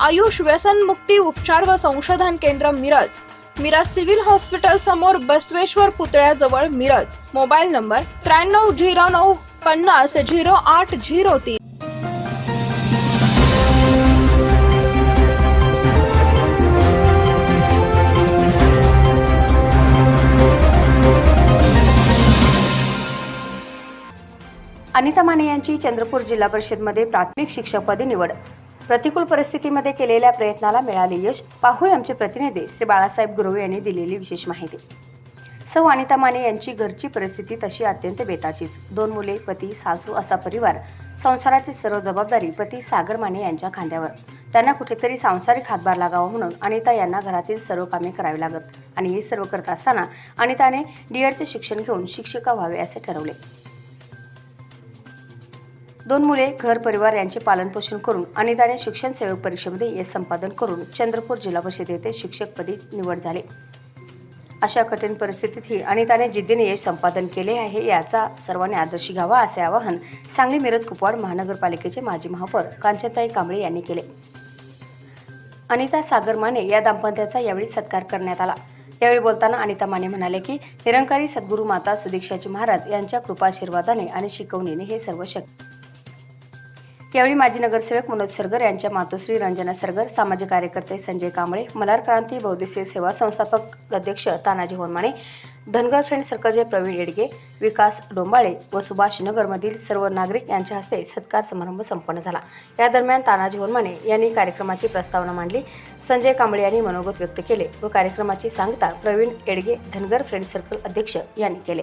आयुष व्यसन मुक्ती उपचार व संशोधन केंद्र मिरज. मिरज सिव्हिल हॉस्पिटल समोर बसवेश्वर पुतळ्याजवळ मिरज. मोबाईल नंबर त्र्याण्णव झिरो नऊ पन्नास झिरो आठ झिरो तीन. अनिता माने यांची चंद्रपूर जिल्हा परिषदमध्ये प्राथमिक शिक्षकपदी निवड. प्रतिकूल परिस्थितीमध्ये केलेल्या प्रयत्नाला मिळाले यश. पाहूया आमचे प्रतिनिधी श्री बाळासाहेब गुरवे यांनी दिलेली विशेष माहिती. सौ अनिता माने यांची घरची परिस्थिती तशी अत्यंत बेताचीच. दोन मुले पती सासू असा परिवार संसाराची सर्व जबाबदारी पती सागर माने यांच्या खांद्यावर. त्यांना कुठेतरी सांसारिक हातभार लागावा म्हणून अनिता यांना घरातील सर्व कामे करावी लागत आणि हे सर्व करत असताना अनिताने डीएडचे शिक्षण घेऊन शिक्षिका व्हावे असे ठरवले. दोन मुले घर परिवार यांचे पालनपोषण करून अनिताने शिक्षण सेवक परीक्षेमध्ये यश संपादन करून चंद्रपूर जिल्हा परिषद येथे शिक्षकपदी निवड झाले. अशा कठीण परिस्थितीतही अनिताने जिद्दीने यश संपादन केले आहे याचा सर्वांनी आदर्श घ्यावा असे आवाहन सांगली मिरज कुपवाड महानगरपालिकेचे माजी महापौर कांचनताई कांबळे यांनी केले. अनिता सागर माने या दाम्पत्याचा यावेळी सत्कार करण्यात आला. यावेळी बोलताना अनिता माने म्हणाले की निरंकारी सद्गुरू माता सुदीक्षाची महाराज यांच्या कृपाशीर्वादाने आणि शिकवणीने हे सर्व शक्य यावेळी माजी नगरसेवक मनोज सरगर यांच्या मातोश्री रंजना सरगर सामाजिक कार्यकर्ते संजय कांबळे मलार क्रांती बौद्धिक सेवा संस्थापक अध्यक्ष तानाजी होनमाने धनगर फ्रेंड सर्कलचे प्रवीण येडगे विकास डोंबाळे व सुभाष नगरमधील सर्व नागरिक यांच्या हस्ते सत्कार समारंभ संपन्न झाला. या दरम्यान तानाजी होनमाने यांनी कार्यक्रमाची प्रस्तावना मांडली. संजय कांबळे यांनी मनोगत व्यक्त केले व कार्यक्रमाची सांगता प्रवीण येडगे धनगर फ्रेंड सर्कल अध्यक्ष यांनी केले.